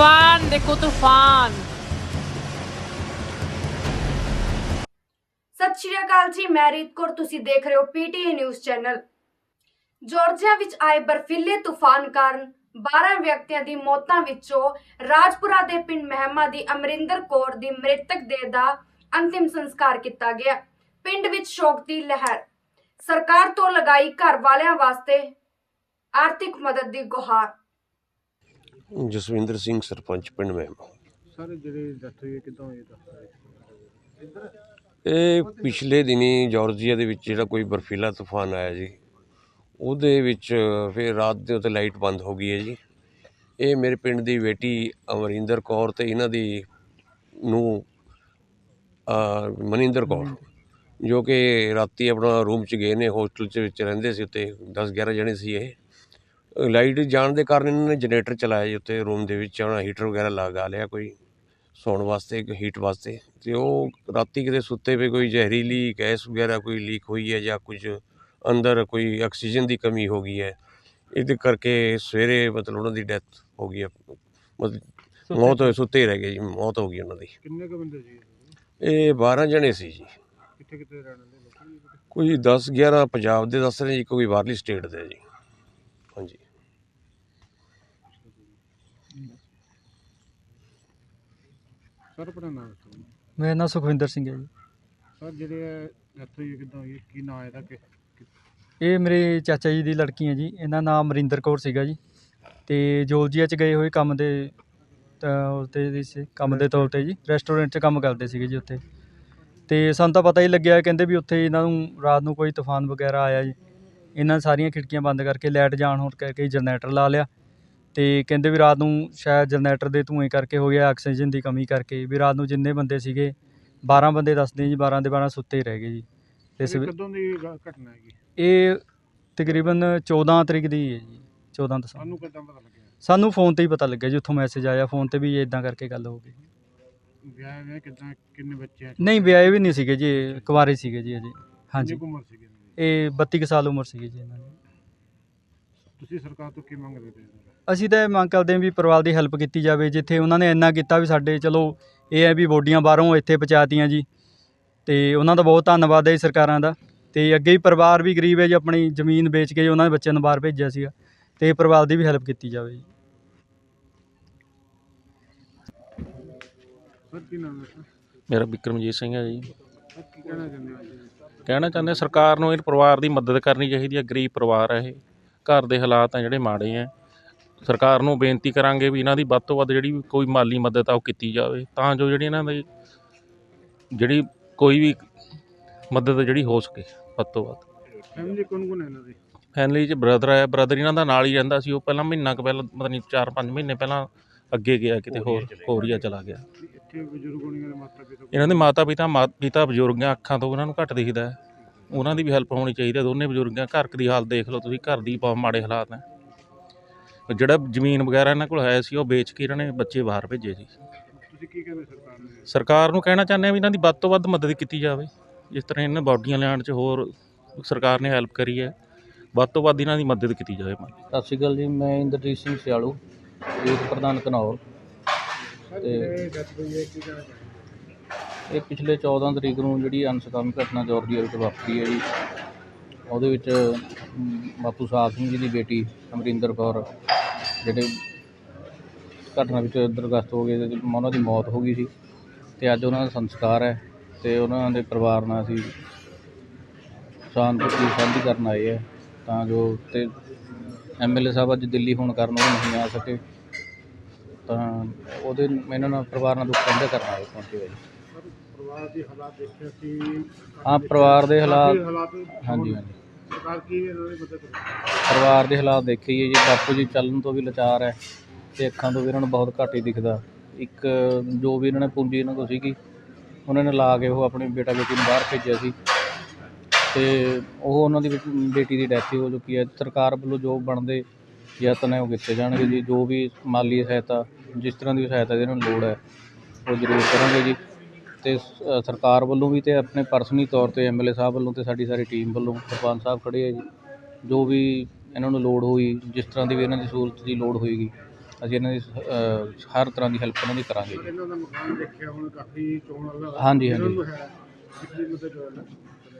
ਤੂਫਾਨ ਦੇਖੋ ਤੂਫਾਨ ਸਤਿ ਸ਼੍ਰੀ ਅਕਾਲ ਜੀ, ਮੈਂ ਰੀਤ ਤੁਸੀਂ ਦੇਖ ਰਹੇ ਹੋ ਪੀਟੀਏ ਨਿਊਜ਼ ਚੈਨਲ। ਜਾਰਜੀਆ ਵਿੱਚ ਆਏ ਬਰਫੀਲੇ ਤੂਫਾਨ ਕਾਰਨ 12 ਵਿਅਕਤੀਆਂ ਦੀ ਮੌਤਾਂ ਵਿੱਚੋਂ ਰਾਜਪੁਰਾ ਦੇ ਪਿੰਡ ਮਹਿਮਾ ਦੀ ਅਮਰਿੰਦਰ ਕੌਰ ਦੀ ਮ੍ਰਿਤਕ ਦੇਹ ਦਾ ਅੰਤਿਮ ਸੰਸਕਾਰ ਕੀਤਾ ਗਿਆ। ਪਿੰਡ ਵਿੱਚ ਸ਼ੋਕ ਦੀ ਲਹਿਰ। ਸਰਕਾਰ ਤੋਂ ਲਗਾਈ ਘਰ ਵਾਲਿਆਂ ਵਾਸਤੇ ਆਰਥਿਕ ਮਦਦ ਦੀ ਗੁਹਾਰ। ਜਸਵਿੰਦਰ ਸਿੰਘ ਸਰਪੰਚ ਪਿੰਡ ਮਹਿਮ। ਸਰ ਜਿਹੜੇ ਡੈਥ ਹੋਈ ਹੈ ਕਿਦਾਂ ਹੋਈ ਦੱਸੋ ਇਹ ਪਿਛਲੇ ਦਿਨੀ ਜਾਰਜੀਆ ਦੇ ਵਿੱਚ ਜਿਹੜਾ ਕੋਈ ਬਰਫੀਲਾ ਤੂਫਾਨ ਆਇਆ ਜੀ ਉਹਦੇ ਵਿੱਚ ਫਿਰ ਰਾਤ ਦੇ ਉੱਤੇ ਲਾਈਟ ਬੰਦ ਹੋ ਗਈ ਹੈ ਜੀ। ਇਹ ਮੇਰੇ ਪਿੰਡ ਦੀ ਬੇਟੀ ਅਮਰਿੰਦਰ ਕੌਰ ਤੇ ਇਹਨਾਂ ਦੀ ਨੂੰ ਮਨਿੰਦਰ ਕੌਰ ਜੋ ਕਿ ਰਾਤੀ ਆਪਣਾ ਰੂਮ 'ਚ ਗਏ ਨੇ ਹੋਸਟਲ 'ਚ ਵਿੱਚ ਰਹਿੰਦੇ ਸੀ ਉੱਤੇ 10 11 ਜਣੇ ਸੀ ਇਹ। ਲਾਈਟ ਜਾਣ ਦੇ ਕਾਰਨ ਇਹਨਾਂ ਨੇ ਜਨਰੇਟਰ ਚਲਾਇਆ ਜੀ ਉੱਤੇ ਰੂਮ ਦੇ ਵਿੱਚ ਆਪਣਾ ਹੀਟਰ ਵਗੈਰਾ ਲਗਾ ਲਿਆ ਕੋਈ ਸੌਣ ਵਾਸਤੇ ਹੀਟ ਵਾਸਤੇ। ਤੇ ਉਹ ਰਾਤੀ ਕਿਤੇ ਸੁੱਤੇ ਪਏ ਕੋਈ ਜ਼ਹਿਰੀਲੀ ਗੈਸ ਵਗੈਰਾ ਕੋਈ ਲੀਕ ਹੋਈ ਹੈ ਜਾਂ ਕੁਝ ਅੰਦਰ ਕੋਈ ਆਕਸੀਜਨ ਦੀ ਕਮੀ ਹੋ ਗਈ ਹੈ ਇਹਦੇ ਕਰਕੇ ਸਵੇਰੇ ਮਤਲਬ ਉਹਨਾਂ ਦੀ ਡੈਥ ਹੋ ਗਈ ਹੈ। ਮਤਲਬ ਮੌਤ ਹੋਏ ਸੁੱਤੇ ਹੀ ਰਹਿ ਗਏ ਜੀ ਮੌਤ ਹੋ ਗਈ ਉਹਨਾਂ ਦੀ। ਕਿੰਨੇ ਕੁ ਬੰਦੇ ਸੀ ਇਹ? 12 ਜਣੇ ਸੀ ਜੀ। ਕਿੱਥੇ ਕਿੱਥੇ ਰਹਿਣ ਵਾਲੇ ਕੋਈ 10 11 ਪੰਜਾਬ ਦੇ ਦੱਸ ਰਹੇ ਜੀ ਕੋਈ ਬਾਹਰਲੀ ਸਟੇਟ ਦੇ ਜੀ। ਹਾਂਜੀ। ਸਰ ਆਪਣਾ ਨਾਮ ਦੱਸੋ ਮੇਰਾ ਨਾਮ ਸੁਖਵਿੰਦਰ ਸਿੰਘ ਹੈ ਜੀ। ਸਰ ਜਿਹੜੇ ਡੈਥ ਹੋਈ ਹੈ ਕਿਦਾਂ ਹੋਈ ਹੈ ਕੀ ਨਾਂ ਇਹਦਾ ਕਿ ਇਹ ਮੇਰੇ ਚਾਚਾ ਜੀ ਦੀ ਲੜਕੀ ਹੈ ਜੀ। ਇਹਨਾਂ ਨਾਮ ਅਮਰਿੰਦਰ ਕੌਰ ਸੀਗਾ ਜੀ। ਤੇ ਜੋਲਜੀਆ ਚ ਗਏ ਹੋਏ ਕੰਮ ਦੇ ਤਾਂ ਉਸਤੇ ਦੀ ਸੀ ਕੰਮ ਦੇ ਤੌਰ ਤੇ ਜੀ। ਰੈਸਟੋਰੈਂਟ 'ਚ ਕੰਮ ਕਰਦੇ ਸੀਗੇ ਜੀ ਉੱਥੇ। ਤੇ ਸਾਨੂੰ ਤਾਂ ਪਤਾ ਹੀ ਲੱਗਿਆ ਕਹਿੰਦੇ ਵੀ ਉੱਥੇ ਇਹਨਾਂ ਨੂੰ ਰਾਤ ਨੂੰ ਕੋਈ ਤੂਫਾਨ ਵਗੈਰਾ ਆਇਆ ਜੀ। ਇਹਨਾਂ ਸਾਰੀਆਂ ਖਿੜਕੀਆਂ ਬੰਦ ਕਰਕੇ ਲਾਈਟ ਜਾਣ ਹੋਣ ਕਰਕੇ ਜਨਰੇਟਰ ਲਾ ਲਿਆ। ਤੇ ਕਹਿੰਦੇ ਵੀ ਰਾਤ ਨੂੰ ਸ਼ਾਇਦ ਜਨਰੇਟਰ ਦੇ ਧੂਏ ਕਰਕੇ ਹੋ ਗਿਆ ਆਕਸੀਜਨ ਦੀ ਕਮੀ ਕਰਕੇ। ਵੀ ਰਾਤ ਨੂੰ ਜਿੰਨੇ ਬੰਦੇ ਸੀਗੇ 12 ਬੰਦੇ ਦੱਸਦੇ ਜੀ 12 ਦੇ 12 ਸੁੱਤੇ ਹੀ ਰਹਿ ਗਏ ਜੀ। ਤੇ ਸਵੇ- ਕਦੋਂ ਦੀ ਗ- ਘਟਨਾ ਹੈਗੀ? ਇਹ ਤਕਰੀਬਨ 14 ਤਰੀਕ ਦੀ ਹੈ ਜੀ 14 ਦਸੰਬਰ ਸਾਨੂੰ ਕਿਦਾਂ ਪਤਾ ਲੱਗਿਆ? ਸਾਨੂੰ ਫੋਨ ਤੇ ਹੀ ਪਤਾ ਲੱਗਿਆ ਜੀ ਉੱਥੋਂ ਮੈਸੇਜ ਆਇਆ ਫੋਨ ਤੇ ਵੀ ਇਦਾਂ ਕਰਕੇ ਗੱਲ ਹੋ ਗਈ। ਵਿਆਹ ਵਿਆਹ ਕਿਦਾਂ ਕਿੰਨੇ ਬੱਚੇ ਆ? ਨਹੀਂ ਵਿਆਹੇ ਵੀ ਨਹੀਂ ਸੀਗੇ ਜੀ ਇਹ ਕੁਆਰੇ ਸੀਗੇ ਜੀ ਅਜੇ। ਹਾਂਜੀ। ਕਿੰਨੀ ਕੁ ਉਮਰ ਸੀਗੀ ਇਹਨਾਂ ਦੀ? ਇਹ 32 ਕੁ ਸਾਲ ਉਮਰ ਸੀਗੀ ਜੀ ਇਹਨਾਂ ਦੀ। ਤੁਸੀਂ ਸਰਕਾਰ ਤੋਂ ਕੀ ਮੰਗਦੇ ਪਏ ਹੋ? ਅਸੀਂ ਤਾਂ ਇਹ ਮੰਗ ਕਰਦੇ ਹਾਂ ਵੀ ਪਰਿਵਾਰ ਦੀ ਹੈਲਪ ਕੀਤੀ ਜਾਵੇ ਜਿੱਥੇ ਉਹਨਾਂ ਨੇ ਇੰਨਾ ਕੀਤਾ ਵੀ ਸਾਡੇ ਚਲੋ ਇਹ ਹੈ ਵੀ ਬੋਡੀਆਂ ਬਾਹਰੋਂ ਇੱਥੇ ਪਹੁੰਚਾਤੀਆਂ ਜੀ। ਤੇ ਉਹਨਾਂ ਦਾ ਬਹੁਤ ਧੰਨਵਾਦ ਹੈ ਜੀ ਸਰਕਾਰਾਂ ਦਾ। ਤੇ ਅੱਗੇ ਵੀ ਪਰਿਵਾਰ ਵੀ ਗਰੀਬ ਹੈ ਜੀ ਆਪਣੀ ਜ਼ਮੀਨ ਵੇਚ ਕੇ ਉਹਨਾਂ ਦੇ ਬੱਚਿਆਂ ਨੂੰ ਬਾਹਰ ਭੇਜਿਆ ਸੀਗਾ। ਤੇ ਪਰਿਵਾਰ ਦੀ ਵੀ ਹੈਲਪ ਕੀਤੀ ਜਾਵੇ ਜੀ। ਸਰ ਕੀ ਨਾਮ ਦੱਸੋ ਮੇਰਾ ਵਿਕਰਮਜੀਤ ਸਿੰਘ ਹੈ ਜੀ। ਕੀ ਕਹਿਣਾ ਚਾਹੁੰਦੇ ਹੋ ਕਹਿਣਾ ਚਾਹੁੰਦੇ ਸਰਕਾਰ ਨੂੰ ਇਹ ਪਰਿਵਾਰ ਦੀ ਮਦਦ ਕਰਨੀ ਚਾਹੀਦੀ ਹੈ ਗਰੀਬ ਪਰਿਵਾਰ ਹੈ ਇਹ। ਘਰ ਦੇ ਹਾਲਾਤ ਆ ਜਿਹੜੇ ਮਾੜੇ ਆ। ਸਰਕਾਰ ਨੂੰ ਬੇਨਤੀ ਕਰਾਂਗੇ ਵੀ ਇਹਨਾਂ ਦੀ ਵੱਧ ਤੋਂ ਵੱਧ ਜਿਹੜੀ ਵੀ ਕੋਈ ਮਾਲੀ ਮਦਦ ਆ ਉਹ ਕੀਤੀ ਜਾਵੇ। ਤਾਂ ਜੋ ਜਿਹੜੀ ਇਹਨਾਂ ਦੀ ਜਿਹੜੀ ਕੋਈ ਵੀ ਮਦਦ ਜਿਹੜੀ ਹੋ ਸਕੇ ਵੱਧ ਤੋਂ ਵੱਧ। ਫੈਮਿਲੀ ਕੌਣ ਕੌਣ ਹੈ ਇਹਨਾਂ ਦੀ? ਫੈਮਿਲੀ 'ਚ ਬ੍ਰਦਰ ਹੈ ਬ੍ਰਦਰ ਇਹਨਾਂ ਦਾ ਨਾਲ ਹੀ ਰਹਿੰਦਾ ਸੀ। ਉਹ ਪਹਿਲਾਂ ਮਹੀਨਾ ਕੁ ਪਹਿਲਾਂ ਪਤਾ ਨਹੀਂ 4-5 ਮਹੀਨੇ ਪਹਿਲਾਂ ਅੱਗੇ ਗਿਆ ਕਿਤੇ ਹੋਰ ਕੋਰੀਆ ਚਲਾ ਗਿਆ। ਹੋਣਗੇ ਦੇ ਮਾਤਾ ਪਿਤਾ ਇਹਨਾਂ ਦੇ ਮਾਤਾ ਪਿਤਾ ਮਾ- ਪਿਤਾ ਬਜ਼ੁਰਗ ਆ ਅੱਖਾਂ ਤੋਂ ਉਹਨਾਂ ਨੂੰ ਘੱਟ ਦਿਖਦਾ ਹੈ। ਉਹਨਾਂ ਦੀ ਵੀ ਹੈਲਪ ਹੋਣੀ ਚਾਹੀਦੀ ਹੈ। ਦੋਨੇ ਬਜ਼ੁਰਗਾਂ ਘਰ ਦੀ ਹਾਲਤ ਦੇਖ ਲਓ ਤੁਸੀਂ ਘਰ ਦੀ ਬਹੁਤ ਮਾੜੇ ਹਾਲਾਤ ਹੈ। ਜਿਹੜਾ ਜ਼ਮੀਨ ਵਗੈਰਾ ਇਹਨਾਂ ਕੋਲ ਹੈ ਸੀ ਉਹ ਵੇਚ ਕੇ ਇਹਨਾਂ ਨੇ ਬੱਚੇ ਬਾਹਰ ਭੇਜੇ ਸੀ। ਤੁਸੀਂ ਕੀ ਕਹਿੰਦੇ ਸਰਕਾਰ ਨੂੰ? ਸਰਕਾਰ ਨੂੰ ਕਹਿਣਾ ਚਾਹੁੰਦੇ ਆ ਵੀ ਇਹਨਾਂ ਦੀ ਵੱਧ ਤੋਂ ਵੱਧ ਮਦਦ ਕੀਤੀ ਜਾਵੇ। ਜਿਸ ਤਰ੍ਹਾਂ ਇਹਨਾਂ ਬਾਡੀਆਂ ਲਿਆਉਣ 'ਚ ਹੋਰ ਸਰਕਾਰ ਨੇ ਹੈਲਪ ਕਰੀ ਹੈ। ਵੱਧ ਤੋਂ ਵੱਧ ਇਹਨਾਂ ਦੀ ਮਦਦ ਕੀਤੀ ਜਾਵੇ। ਸਤਿ ਸ਼੍ਰੀ ਅਕਾਲ ਜੀ ਮੈਂ ਇੰਦਰਜੀਤ ਸਿੰਘ ਸਿਆਲੂ ਯੂਥ ਪ੍ਰਧਾਨ ਘਨੌਰ ਸਰ ਤੇ- ਇਹ ਪਿਛਲੇ 14 ਤਰੀਕ ਨੂੰ ਜਿਹੜੀ ਅਨਸਕਾਮੀ ਘਟਨਾ ਜਾਰਜੀਆ ਵਿੱਚ ਵਾਪਰੀ ਹੈ ਜੀ, ਉਹਦੇ ਵਿੱਚ ਬਾਪੂ ਸਾਹਿਬ ਸਿੰਘ ਜੀ ਦੀ ਬੇਟੀ ਅਮਰਿੰਦਰ ਕੌਰ, ਜਿਹੜੇ ਘਟਨਾ ਵਿੱਚ ਦੁਰਗਸਤ ਹੋ ਗਏ ਤੇ ਉਹਨਾਂ ਦੀ ਮੌਤ ਹੋ ਗਈ ਸੀ ਤੇ ਅੱਜ ਉਹਨਾਂ ਦਾ ਸੰਸਕਾਰ ਹੈ ਤੇ ਉਹਨਾਂ ਦੇ ਪਰਿਵਾਰ ਨਾਲ ਅਸੀਂ ਸ਼ਾਂਤੀ ਸਾਂਝੀ ਕਰਨ ਆਏ ਹੈ ਤਾਂ ਜੋ ਤੇ ਐਮਐਲਏ ਸਾਹਿਬ ਅੱਜ ਦਿੱਲੀ ਹੋਣ ਕਾਰਨ ਉਹ ਨਹੀਂ ਆ ਸਕੇ। ਤਾਂ ਉਹਦੇ ਇਹਨਾਂ ਨਾਲ ਪਰਿਵਾਰ ਨਾਲ ਦੁੱਖ ਸਾਂਝਾ ਕਰਨ ਆਏ ਪਹੁੰਚੇ ਹੋਏ ਪਰਿਵਾਰ ਦੀ ਹਾਲਾਤ ਦੇਖਿਆ ਸੀ। ਹਾਂ ਪਰਿਵਾਰ ਦੇ ਹਾਲਾਤ ਹਾਂਜੀ ਹਾਂਜੀ। ਸਰਕਾਰ ਕੀ ਇਹਨਾਂ ਦੀ ਮਦਦ ਪਰਿਵਾਰ ਦੇ ਹਾਲਾਤ ਦੇਖੇ ਹੀ ਹੈ ਜੀ ਬਾਪੂ ਜੀ ਚੱਲਣ ਤੋਂ ਵੀ ਲਾਚਾਰ ਹੈ ਤੇ ਅੱਖਾਂ ਤੋਂ ਵੀ ਇਹਨਾਂ ਨੂੰ ਬਹੁਤ ਘੱਟ ਹੀ ਦਿਖਦਾ। ਇੱਕ ਜੋ ਵੀ ਇਹਨਾਂ ਨੇ ਪੂੰਜੀ ਇਹਨਾਂ ਕੋਲ ਸੀਗੀ ਉਹਨਾਂ ਨੇ ਲਾ ਕੇ ਉਹ ਆਪਣੀ ਬੇਟਾ ਬੇਟੀ ਨੂੰ ਬਾਹਰ ਭੇਜਿਆ ਸੀ। ਤੇ ਉਹ ਉਹਨਾਂ ਦੀ ਬੇਟੀ- ਬੇਟੀ ਦੀ ਡੈਥ ਹੋ ਚੁੱਕੀ ਹੈ। ਸਰਕਾਰ ਵੱਲੋਂ ਜੋ ਬਣਦੇ ਯਤਨ ਹੈ ਉਹ ਕੀਤੇ ਜਾਣਗੇ ਜੀ? ਜੋ ਵੀ ਮਾਲੀ ਸਹਾਇਤਾ ਜਿਸ ਤਰ੍ਹਾਂ ਦੀ ਸਹਾਇਤਾ ਇਹਨਾਂ ਨੂੰ ਲੋੜ ਹੈ ਉਹ ਜ਼ਰੂਰ ਕਰਾਂਗੇ ਜੀ। ਤੇ ਸ- ਅ, ਸਰਕਾਰ ਵੱਲੋਂ ਵੀ ਤੇ ਆਪਣੇ ਪਰਸਨਲੀ ਤੌਰ ਤੇ ਐਮਐਲਏ ਸਾਹਿਬ ਵੱਲੋਂ ਤੇ ਸਾਡੀ ਸਾਰੀ ਟੀਮ ਵੱਲੋਂ ਸਰਪੰਚ ਸਾਹਿਬ ਖੜੇ ਹੈ ਜੀ। ਜੋ ਵੀ ਇਹਨਾਂ ਨੂੰ ਲੋੜ ਹੋਈ ਜਿਸ ਤਰ੍ਹਾਂ ਦੀ ਵੀ ਇਹਨਾਂ ਦੀ ਸਹੂਲਤ ਦੀ ਲੋੜ ਹੋਏਗੀ ਅਸੀਂ ਇਹਨਾਂ ਦੀ ਹਰ ਤਰ੍ਹਾਂ ਦੀ ਹੈਲਪ ਇਹਨਾਂ ਦੀ ਕਰਾਂਗੇ ਜੀ। ਇਹਨਾਂ ਦਾ ਮਕਾਨ ਦੇਖਿਆ ਹੁਣ ਕਾਫੀ ਚੋਣ ਵਾਲਾ ਹਾਂਜੀ, ਹਾਂਜੀ।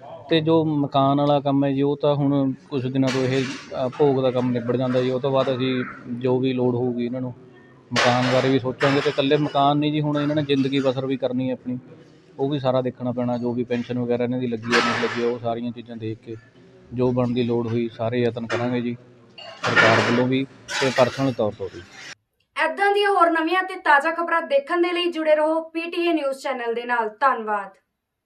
ਨੂੰ ਜੋ ਮਕਾਨ ਵਾਲਾ ਕੰਮ ਹੈ ਜੀ, ਉਹ ਤਾਂ ਹੁਣ ਕੁਝ ਦਿਨਾਂ ਤੋਂ ਇਹ ਭੋਗ ਦਾ ਕੰਮ ਨਿਬੜ ਜਾਂਦਾ ਜੀ। ਉਹ ਤੋਂ ਬਾਅਦ ਅਸੀਂ ਜੋ ਵੀ ਲੋੜ ਹੋਊਗੀ ਇਹਨਾਂ ਨੂੰ ਮਕਾਨ ਬਾਰੇ ਵੀ ਸੋਚਾਂਗੇ ਤੇ ਇਕੱਲੇ ਮਕਾਨ ਨਹੀਂ ਜੀ, ਹੁਣ ਇਹਨਾਂ ਨੇ ਜ਼ਿੰਦਗੀ ਬਸਰ ਵੀ ਕਰਨੀ ਹੈ ਆਪਣੀ। ਉਹ ਵੀ ਸਾਰਾ ਦੇਖਣਾ ਪੈਣਾ, ਜੋ ਵੀ ਪੈਨਸ਼ਨ ਵਗੈਰਾ ਇਹਨਾਂ ਦੀ ਲੱਗੀ ਹੈ, ਨਹੀਂ ਲੱਗੀ, ਉਹ ਸਾਰੀਆਂ ਚੀਜ਼ਾਂ ਦੇਖ ਕੇ ਜੋ ਬਣਦੀ ਲੋੜ ਹੋਈ, ਸਾਰੇ ਯਤਨ ਕਰਾਂਗੇ ਜੀ, ਸਰਕਾਰ ਵੱਲੋਂ ਵੀ ਤੇ ਪਰਸਨਲ ਤੌਰ ਤੋਂ ਵੀ। ਐਦਾਂ ਦੀਆਂ ਹੋਰ ਨਵੀਆਂ ਤੇ ਤਾਜ਼ਾ ਖਬਰਾਂ ਦੇਖਣ ਦੇ ਲਈ ਜੁੜੇ ਰਹੋ ਪੀਟੀਏ ਨਿਊਜ਼ ਚੈਨਲ ਦੇ ਨਾਲ। ਧੰਨਵਾਦ।